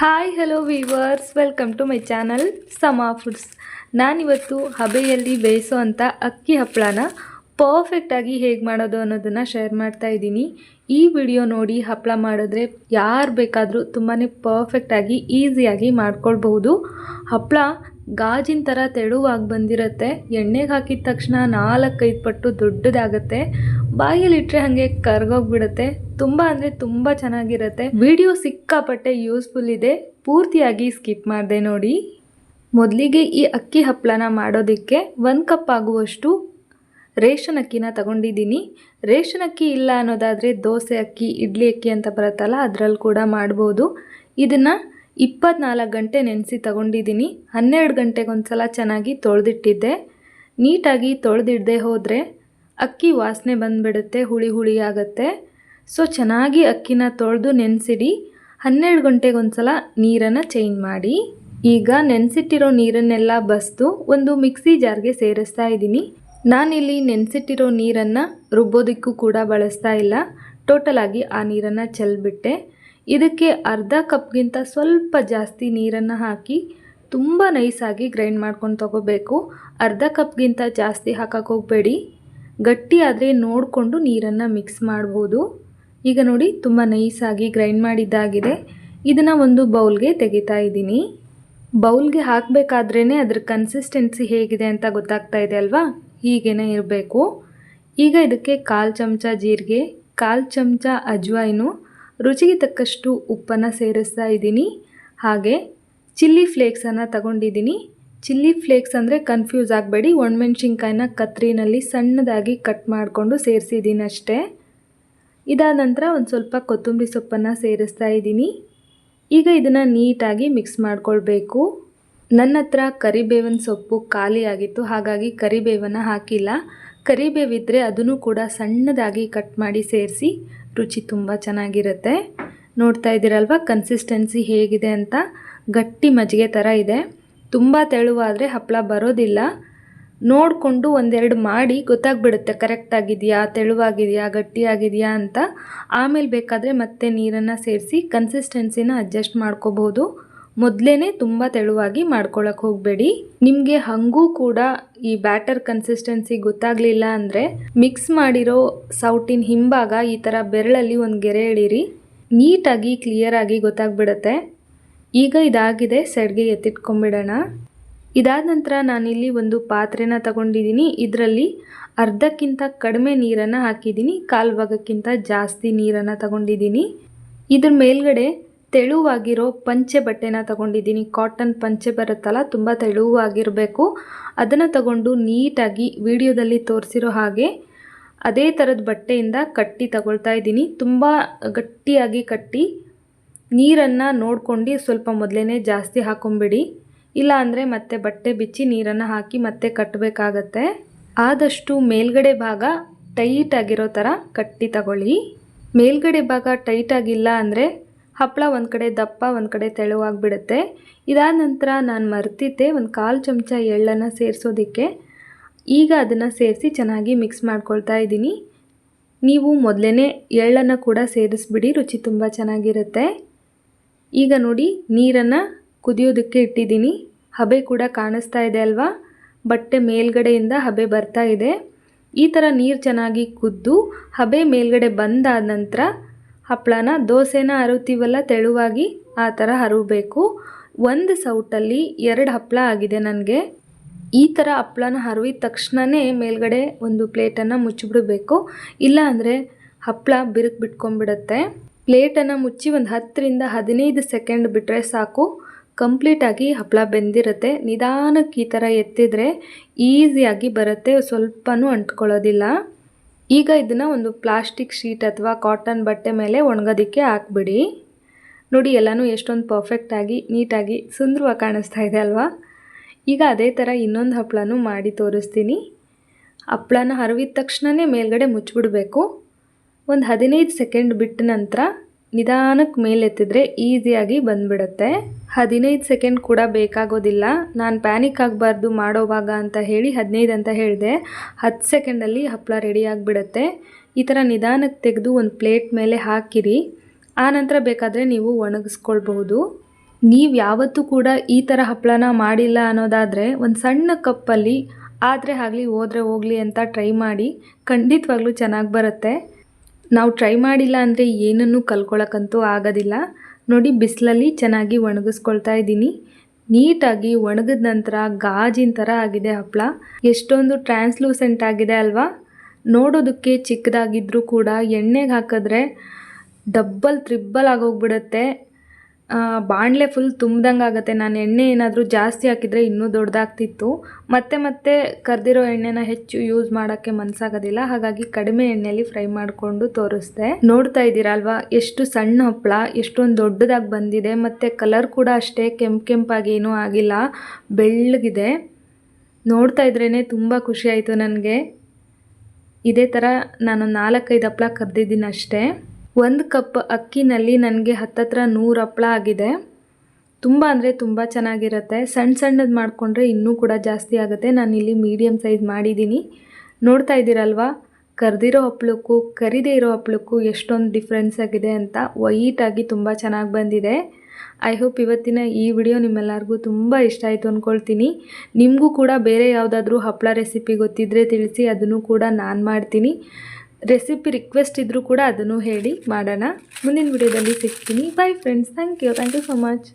Hi hello viewers welcome to my channel ಸಮಾ foods ನಾನಿವತ್ತು ಹಬೆಯಲ್ಲಿ ಬೇಯಿಸೋ ಅಂಥ ಅಕ್ಕಿ ಹಪ್ಪಳನ ಪರ್ಫೆಕ್ಟಾಗಿ ಹೇಗೆ ಮಾಡೋದು ಅನ್ನೋದನ್ನು ಶೇರ್ ಮಾಡ್ತಾ ಇದ್ದೀನಿ. ಈ ವಿಡಿಯೋ ನೋಡಿ ಹಪ್ಪಳ ಮಾಡಿದ್ರೆ ಯಾರು ಬೇಕಾದರೂ ತುಂಬಾ ಪರ್ಫೆಕ್ಟಾಗಿ ಈಸಿಯಾಗಿ ಮಾಡ್ಕೊಳ್ಬಹುದು. ಹಪ್ಪಳ ಗಾಜಿನ ಥರ ತೆಳುವಾಗಿ ಬಂದಿರುತ್ತೆ. ಎಣ್ಣೆಗೆ ಹಾಕಿದ ತಕ್ಷಣ ನಾಲ್ಕೈದು ಪಟ್ಟು ದೊಡ್ಡದಾಗತ್ತೆ. ಬಾಯಲ್ಲಿಟ್ರೆ ಹಾಗೆ ಕರ್ಗೋಗ್ಬಿಡುತ್ತೆ. ತುಂಬ ಅಂದರೆ ತುಂಬ ಚೆನ್ನಾಗಿರುತ್ತೆ. ವಿಡಿಯೋ ಸಿಕ್ಕಾಪಟ್ಟೆ ಯೂಸ್ಫುಲ್ ಇದೆ. ಪೂರ್ತಿಯಾಗಿ ಸ್ಕಿಪ್ ಮಾಡಿದೆ ನೋಡಿ. ಮೊದಲಿಗೆ ಈ ಅಕ್ಕಿ ಹಪ್ಪಳನ ಮಾಡೋದಕ್ಕೆ ಒಂದು ಕಪ್ ಆಗುವಷ್ಟು ರೇಷನ್ ಅಕ್ಕಿನ ತಗೊಂಡಿದ್ದೀನಿ. ರೇಷನ್ ಅಕ್ಕಿ ಇಲ್ಲ ಅನ್ನೋದಾದರೆ ದೋಸೆ ಅಕ್ಕಿ, ಇಡ್ಲಿ ಅಕ್ಕಿ ಅಂತ ಬರುತ್ತಲ್ಲ ಅದರಲ್ಲಿ ಕೂಡ ಮಾಡ್ಬೋದು. ಇದನ್ನು ಇಪ್ಪತ್ನಾಲ್ಕು ಗಂಟೆ ನೆನೆಸಿ ತಗೊಂಡಿದ್ದೀನಿ. ಹನ್ನೆರಡು ಗಂಟೆಗೊಂದು ಸಲ ಚೆನ್ನಾಗಿ ತೊಳೆದಿಟ್ಟಿದ್ದೆ. ನೀಟಾಗಿ ತೊಳೆದಿಡದೆ ಹೋದರೆ ಅಕ್ಕಿ ವಾಸನೆ ಬಂದುಬಿಡುತ್ತೆ, ಹುಳಿ ಹುಳಿ ಆಗುತ್ತೆ. ಸೊ ಚೆನ್ನಾಗಿ ಅಕ್ಕಿನ ತೊಳೆದು ನೆನೆಸಿಡಿ. ಹನ್ನೆರಡು ಗಂಟೆಗೊಂದ್ಸಲ ಒಂದು ಸಲ ನೀರನ್ನು ಚೇಂಜ್ ಮಾಡಿ. ಈಗ ನೆನೆಸಿಟ್ಟಿರೋ ನೀರನ್ನೆಲ್ಲ ಬಸ್ದು ಒಂದು ಮಿಕ್ಸಿ ಜಾರ್ಗೆ ಸೇರಿಸ್ತಾ ಇದ್ದೀನಿ. ನಾನಿಲ್ಲಿ ನೆನೆಸಿಟ್ಟಿರೋ ನೀರನ್ನು ರುಬ್ಬೋದಕ್ಕೂ ಕೂಡ ಬಳಸ್ತಾ ಇಲ್ಲ. ಟೋಟಲಾಗಿ ಆ ನೀರನ್ನು ಚೆಲ್ಬಿಟ್ಟೆ. ಇದಕ್ಕೆ ಅರ್ಧ ಕಪ್ಗಿಂತ ಸ್ವಲ್ಪ ಜಾಸ್ತಿ ನೀರನ್ನು ಹಾಕಿ ತುಂಬ ನೈಸಾಗಿ ಗ್ರೈಂಡ್ ಮಾಡ್ಕೊಂಡು ತಗೋಬೇಕು. ಅರ್ಧ ಕಪ್ಗಿಂತ ಜಾಸ್ತಿ ಹಾಕೋಕ್ಕೆ ಹೋಗಬೇಡಿ. ಗಟ್ಟಿ ಆದರೆ ನೋಡಿಕೊಂಡು ನೀರನ್ನು ಮಿಕ್ಸ್ ಮಾಡ್ಬೋದು. ಈಗ ನೋಡಿ ತುಂಬ ನೈಸಾಗಿ ಗ್ರೈಂಡ್ ಮಾಡಿದ್ದಾಗಿದೆ. ಇದನ್ನು ಒಂದು ಬೌಲ್ಗೆ ತೆಗಿತಾ ಇದ್ದೀನಿ. ಬೌಲ್ಗೆ ಹಾಕಬೇಕಾದ್ರೇ ಅದ್ರ ಕನ್ಸಿಸ್ಟೆನ್ಸಿ ಹೇಗಿದೆ ಅಂತ ಗೊತ್ತಾಗ್ತಾ ಇದೆ ಅಲ್ವಾ? ಹೀಗೇ ಇರಬೇಕು. ಈಗ ಇದಕ್ಕೆ ಕಾಲು ಚಮಚ ಜೀರಿಗೆ, ಕಾಲು ಚಮಚ ಅಜ್ವಾಯಿನು, ರುಚಿಗೆ ತಕ್ಕಷ್ಟು ಉಪ್ಪನ್ನು ಸೇರಿಸ್ತಾ ಇದ್ದೀನಿ. ಹಾಗೆ ಚಿಲ್ಲಿ ಫ್ಲೇಕ್ಸನ್ನು ತಗೊಂಡಿದ್ದೀನಿ. ಚಿಲ್ಲಿ ಫ್ಲೇಕ್ಸ್ ಅಂದರೆ ಕನ್ಫ್ಯೂಸ್ ಆಗಬೇಡಿ. ಒಣಮೆಣ್ಸಿನ್ಕಾಯಿನ ಕತ್ರಿನಲ್ಲಿ ಸಣ್ಣದಾಗಿ ಕಟ್ ಮಾಡಿಕೊಂಡು ಸೇರಿಸಿದ್ದೀನಿ ಅಷ್ಟೇ. ಇದಾದ ನಂತರ ಒಂದು ಸ್ವಲ್ಪ ಕೊತ್ತಂಬರಿ ಸೊಪ್ಪನ್ನು ಸೇರಿಸ್ತಾ ಇದ್ದೀನಿ. ಈಗ ಇದನ್ನು ನೀಟಾಗಿ ಮಿಕ್ಸ್ ಮಾಡಿಕೊಳ್ಬೇಕು. ನನ್ನ ಹತ್ರ ಕರಿಬೇವಿನ ಸೊಪ್ಪು ಖಾಲಿಯಾಗಿತ್ತು ಹಾಗಾಗಿ ಕರಿಬೇವನ್ನು ಹಾಕಿಲ್ಲ. ಕರಿಬೇವಿದ್ದರೆ ಅದನ್ನು ಕೂಡ ಸಣ್ಣದಾಗಿ ಕಟ್ ಮಾಡಿ ಸೇರಿಸಿ ರುಚಿ ತುಂಬ ಚೆನ್ನಾಗಿರುತ್ತೆ. ನೋಡ್ತಾ ಇದ್ದೀರಲ್ವ ಕನ್ಸಿಸ್ಟೆನ್ಸಿ ಹೇಗಿದೆ ಅಂತ. ಗಟ್ಟಿ ಮಜ್ಜಿಗೆ ಥರ ಇದೆ. ತುಂಬ ತೆಳುವಾದರೆ ಹಪ್ಪಳ ಬರೋದಿಲ್ಲ. ನೋಡಿಕೊಂಡು ಒಂದೆರಡು ಮಾಡಿ ಗೊತ್ತಾಗ್ಬಿಡುತ್ತೆ ಕರೆಕ್ಟಾಗಿದೆಯಾ ತೆಳುವಾಗಿದೆಯಾ, ಗಟ್ಟಿಯಾಗಿದೆಯಾ ಅಂತ. ಆಮೇಲೆ ಬೇಕಾದರೆ ಮತ್ತೆ ನೀರನ್ನು ಸೇರಿಸಿ ಕನ್ಸಿಸ್ಟೆನ್ಸಿನ ಅಡ್ಜಸ್ಟ್ ಮಾಡ್ಕೋಬೋದು. ಮೊದಲೇ ತುಂಬ ತೆಳುವಾಗಿ ಮಾಡ್ಕೊಳಕ್ಕೆ ಹೋಗಬೇಡಿ. ನಿಮಗೆ ಹಾಗೂ ಕೂಡ ಈ ಬ್ಯಾಟರ್ ಕನ್ಸಿಸ್ಟೆನ್ಸಿ ಗೊತ್ತಾಗಲಿಲ್ಲ ಅಂದರೆ ಮಿಕ್ಸ್ ಮಾಡಿರೋ ಸೌಟಿನ ಹಿಂಭಾಗ ಈ ಥರ ಬೆರಳಲ್ಲಿ ಒಂದು ಗೆರೆ ಎಳೀರಿ. ನೀಟಾಗಿ ಕ್ಲಿಯರಾಗಿ ಗೊತ್ತಾಗ್ಬಿಡುತ್ತೆ. ಈಗ ಇದಾಗಿದೆ, ಸೈಡ್ಗೆ ಎತ್ತಿಟ್ಕೊಂಡ್ಬಿಡೋಣ ಇದಾದ ನಂತರ ನಾನಿಲ್ಲಿ ಒಂದು ಪಾತ್ರೆನ ತಗೊಂಡಿದ್ದೀನಿ ಇದರಲ್ಲಿ ಅರ್ಧಕ್ಕಿಂತ ಕಡಿಮೆ ನೀರನ್ನು ಹಾಕಿದ್ದೀನಿ ಕಾಲು ಭಾಗಕ್ಕಿಂತ ಜಾಸ್ತಿ ನೀರನ್ನು ತಗೊಂಡಿದ್ದೀನಿ ಇದ್ರ ಮೇಲ್ಗಡೆ ತೆಳುವಾಗಿರೋ ಪಂಚೆ ಬಟ್ಟೆನ ತಗೊಂಡಿದ್ದೀನಿ ಕಾಟನ್ ಪಂಚೆ ಬರುತ್ತಲ್ಲ, ತುಂಬ ತೆಳುವಾಗಿರಬೇಕು. ಅದನ್ನು ತಗೊಂಡು ನೀಟಾಗಿ ವಿಡಿಯೋದಲ್ಲಿ ತೋರಿಸಿರೋ ಹಾಗೆ ಅದೇ ಥರದ ಬಟ್ಟೆಯಿಂದ ಕಟ್ಟಿ ತಗೊಳ್ತಾ ಇದ್ದೀನಿ ತುಂಬ ಗಟ್ಟಿಯಾಗಿ ಕಟ್ಟಿ ನೀರನ್ನು ನೋಡ್ಕೊಂಡು ಸ್ವಲ್ಪ ಮೊದಲೇ ಜಾಸ್ತಿ ಹಾಕೊಂಬಿಡಿ. ಇಲ್ಲ ಅಂದರೆ ಮತ್ತೆ ಬಟ್ಟೆ ಬಿಚ್ಚಿ ನೀರನ್ನು ಹಾಕಿ ಮತ್ತೆ ಕಟ್ಟಬೇಕಾಗತ್ತೆ ಆದಷ್ಟು ಮೇಲ್ಗಡೆ ಭಾಗ ಟೈಟ್ ಆಗಿರೋ ಥರ ಕಟ್ಟಿ ತಗೊಳ್ಳಿ. ಮೇಲ್ಗಡೆ ಭಾಗ ಟೈಟ್ ಆಗಿಲ್ಲ ಅಂದರೆ ಹಪ್ಪಳ ಒಂದು ಕಡೆ ದಪ್ಪ, ಒಂದು ಕಡೆ ತೆಳುವಾಗಿಬಿಡುತ್ತೆ. ಇದಾದ ನಂತರ ನಾನು ಮರ್ತಿದ್ದೆ ಒಂದು ಕಾಲು ಚಮಚ ಎಳ್ಳನ್ನು ಸೇರಿಸೋದಕ್ಕೆ. ಈಗ ಅದನ್ನು ಸೇರಿಸಿ ಚೆನ್ನಾಗಿ ಮಿಕ್ಸ್ ಮಾಡ್ಕೊಳ್ತಾ ಇದ್ದೀನಿ. ನೀವು ಮೊದಲೇ ಎಳ್ಳನ್ನು ಕೂಡ ಸೇರಿಸ್ಬಿಡಿ, ರುಚಿ ತುಂಬ ಚೆನ್ನಾಗಿರುತ್ತೆ. ಈಗ ನೋಡಿ, ನೀರನ್ನು ಕುದಿಯೋದಕ್ಕೆ ಇಟ್ಟಿದ್ದೀನಿ. ಹಬೆ ಕೂಡ ಕಾಣಿಸ್ತಾ ಇದೆ ಅಲ್ವಾ? ಬಟ್ಟೆ ಮೇಲ್ಗಡೆಯಿಂದ ಹಬೆ ಬರ್ತಾ ಇದೆ. ಈ ಥರ ನೀರು ಚೆನ್ನಾಗಿ ಕುದ್ದು, ಹಬೆ ಮೇಲ್ಗಡೆ ಬಂದಾದ ನಂತರ ಹಪ್ಪಳನ ದೋಸೆನ ಅರುತೀವಲ್ಲ ತೆಳುವಾಗಿ, ಆ ಥರ ಹರಬೇಕು. ಒಂದು ಸೌಟಲ್ಲಿ ಎರಡು ಹಪ್ಪಳ ಆಗಿದೆ ನನಗೆ. ಈ ಥರ ಹಪ್ಪಳನ ಹರಿದ ತಕ್ಷಣವೇ ಮೇಲ್ಗಡೆ ಒಂದು ಪ್ಲೇಟನ್ನು ಮುಚ್ಚಿಬಿಡಬೇಕು. ಇಲ್ಲ ಅಂದರೆ ಹಪ್ಪಳ ಬಿರುಕು ಬಿಟ್ಕೊಂಡ್ಬಿಡುತ್ತೆ. ಪ್ಲೇಟನ್ನು ಮುಚ್ಚಿ ಒಂದು ಹತ್ತರಿಂದ ಹದಿನೈದು ಸೆಕೆಂಡ್ ಬಿಟ್ಟರೆ ಸಾಕು. ಕಂಪ್ಲೀಟಾಗಿ ಹಪ್ಪಳ ಬೆಂದಿರುತ್ತೆ. ನಿಧಾನಕ್ಕೆ ಈ ಥರ ಎತ್ತಿದರೆ ಈಸಿಯಾಗಿ ಬರುತ್ತೆ. ಸ್ವಲ್ಪನೂ ಅಂಟ್ಕೊಳ್ಳೋದಿಲ್ಲ. ಈಗ ಇದನ್ನು ಒಂದು ಪ್ಲಾಸ್ಟಿಕ್ ಶೀಟ್ ಅಥವಾ ಕಾಟನ್ ಬಟ್ಟೆ ಮೇಲೆ ಒಣಗೋದಕ್ಕೆ ಹಾಕ್ಬಿಡಿ. ನೋಡಿ, ಎಲ್ಲನೂ ಎಷ್ಟೊಂದು ಪರ್ಫೆಕ್ಟಾಗಿ ನೀಟಾಗಿ, ಸುಂದರವಾಗಿ ಕಾಣಿಸ್ತಾ ಇದೆ ಅಲ್ವಾ? ಈಗ ಅದೇ ಥರ ಇನ್ನೊಂದು ಹಪ್ಪಳನೂ ಮಾಡಿ ತೋರಿಸ್ತೀನಿ. ಹಪ್ಪಳನ ಹರವಿದ ತಕ್ಷಣವೇ ಮೇಲ್ಗಡೆ ಮುಚ್ಚಿಬಿಡ್ಬೇಕು. ಒಂದು ಹದಿನೈದು ಸೆಕೆಂಡ್ ಬಿಟ್ಟ ನಂತರ ನಿಧಾನಕ್ಕೆ ಮೇಲೆತ್ತಿದ್ರೆ ಈಸಿಯಾಗಿ ಬಂದ್ಬಿಡುತ್ತೆ. ಹದಿನೈದು ಸೆಕೆಂಡ್ ಕೂಡ ಬೇಕಾಗೋದಿಲ್ಲ. ನಾನು ಪ್ಯಾನಿಕ್ ಆಗಬಾರ್ದು ಮಾಡೋವಾಗ ಅಂತ ಹೇಳಿ ಹದಿನೈದು ಅಂತ ಹೇಳಿದೆ. ಹತ್ತು ಸೆಕೆಂಡಲ್ಲಿ ಹಪ್ಪಳ ರೆಡಿ ಆಗಿಬಿಡುತ್ತೆ. ಈ ಥರ ನಿಧಾನಕ್ಕೆ ತೆಗೆದು ಒಂದು ಪ್ಲೇಟ್ ಮೇಲೆ ಹಾಕಿರಿ. ಆನಂತರ ಬೇಕಾದರೆ ನೀವು ಒಣಗಿಸ್ಕೊಳ್ಬಹುದು. ನೀವು ಯಾವತ್ತೂ ಕೂಡ ಈ ಥರ ಹಪ್ಪಳನ ಮಾಡಿಲ್ಲ ಅನ್ನೋದಾದರೆ ಒಂದು ಸಣ್ಣ ಕಪ್ಪಲ್ಲಿ ಆದರೆ ಆಗಲಿ ಹೋದರೆ ಹೋಗಲಿ ಅಂತ ಟ್ರೈ ಮಾಡಿ. ಖಂಡಿತವಾಗ್ಲೂ ಚೆನ್ನಾಗಿ ಬರುತ್ತೆ. ನಾವು ಟ್ರೈ ಮಾಡಿಲ್ಲ ಅಂದರೆ ಏನನ್ನು ಕಲ್ಕೊಳ್ಳೋಕ್ಕಂತೂ ಆಗೋದಿಲ್ಲ. ನೋಡಿ, ಬಿಸಿಲಲ್ಲಿ ಚೆನ್ನಾಗಿ ಒಣಗಿಸ್ಕೊಳ್ತಾ ಇದ್ದೀನಿ. ನೀಟಾಗಿ ಒಣಗಿದ ನಂತರ ಗಾಜಿನ ಥರ ಆಗಿದೆ ಹಪ್ಪಳ ಎಷ್ಟೊಂದು ಟ್ರಾನ್ಸ್ಲೂಸೆಂಟ್ ಆಗಿದೆ ಅಲ್ವಾ? ನೋಡೋದಕ್ಕೆ ಚಿಕ್ಕದಾಗಿದ್ದರೂ ಕೂಡ ಎಣ್ಣೆಗೆ ಹಾಕಿದ್ರೆ ಡಬ್ಬಲ್ ತ್ರಿಬ್ಬಲ್ ಆಗೋಗ್ಬಿಡುತ್ತೆ. ಬಾಣಲೆ ಫುಲ್ ತುಂಬ್ದಂಗೆ ಆಗುತ್ತೆ. ನಾನು ಎಣ್ಣೆ ಏನಾದರೂ ಜಾಸ್ತಿ ಹಾಕಿದರೆ ಇನ್ನೂ ದೊಡ್ಡದಾಗ್ತಿತ್ತು ಮತ್ತೆ ಮತ್ತೆ ಕರೆದಿರೋ ಎಣ್ಣೆನ ಹೆಚ್ಚು ಯೂಸ್ ಮಾಡೋಕ್ಕೆ ಮನಸ್ಸಾಗೋದಿಲ್ಲ ಹಾಗಾಗಿ ಕಡಿಮೆ ಎಣ್ಣೆಯಲ್ಲಿ ಫ್ರೈ ಮಾಡಿಕೊಂಡು ತೋರಿಸ್ದೆ. ನೋಡ್ತಾ ಇದ್ದೀರಾ ಅಲ್ವಾ? ಎಷ್ಟು ಸಣ್ಣ ಹಪ್ಪಳ, ಎಷ್ಟೊಂದು ದೊಡ್ಡದಾಗಿ ಬಂದಿದೆ. ಮತ್ತು ಕಲರ್ ಕೂಡ ಅಷ್ಟೇ ಕೆಂಪು ಕೆಂಪಾಗಿ ಏನೂ ಆಗಿಲ್ಲ. ಬೆಳ್ಳಗಿದೆ. ನೋಡ್ತಾ ಇದ್ರೇ ತುಂಬ ಖುಷಿ ಆಯಿತು ನನಗೆ. ಇದೇ ಥರ ನಾನು ನಾಲ್ಕೈದು ಹಪ್ಪಳ ಕರ್ದಿದ್ದೀನಿ ಅಷ್ಟೇ ಒಂದು ಕಪ್ ಅಕ್ಕಿನಲ್ಲಿ ನನಗೆ ಹತ್ತತ್ರ ನೂರು ಹಪ್ಪಳ ಆಗಿದೆ. ತುಂಬ ಅಂದರೆ ತುಂಬ ಚೆನ್ನಾಗಿರುತ್ತೆ. ಸಣ್ಣ ಸಣ್ಣದು ಮಾಡಿಕೊಂಡ್ರೆ ಇನ್ನೂ ಕೂಡ ಜಾಸ್ತಿ ಆಗುತ್ತೆ. ನಾನು ಇಲ್ಲಿ ಮೀಡಿಯಮ್ ಸೈಜ್ ಮಾಡಿದ್ದೀನಿ. ನೋಡ್ತಾ ಇದ್ದೀರಲ್ವಾ? ಕರೆದಿರೋ ಹಪ್ಪಳಕ್ಕೂ ಕರಿದೇ ಇರೋ ಹಪ್ಪಳಕ್ಕೂ ಎಷ್ಟೊಂದು ಡಿಫ್ರೆನ್ಸ್ ಆಗಿದೆ ಅಂತ ವೈಟಾಗಿ ತುಂಬ ಚೆನ್ನಾಗಿ ಬಂದಿದೆ. ಐ ಹೋಪ್ ಇವತ್ತಿನ ಈ ವಿಡಿಯೋ ನಿಮ್ಮೆಲ್ಲರಿಗೂ ತುಂಬ ಇಷ್ಟ ಆಯಿತು ಅಂದ್ಕೊಳ್ತೀನಿ ನಿಮಗೂ ಕೂಡ ಬೇರೆ ಯಾವುದಾದ್ರೂ ಹಪ್ಪಳ ರೆಸಿಪಿ ಗೊತ್ತಿದ್ದರೆ ತಿಳಿಸಿ, ಅದನ್ನು ಕೂಡ ನಾನು ಮಾಡ್ತೀನಿ. ರೆಸಿಪಿ ರಿಕ್ವೆಸ್ಟ್ ಇದ್ದರೂ ಕೂಡ ಅದನ್ನು ಹೇಳಿ ಮಾಡೋಣ. ಮುಂದಿನ ವಿಡಿಯೋದಲ್ಲಿ ಸಿಗ್ತೀನಿ. Bye friends thank you thank you so much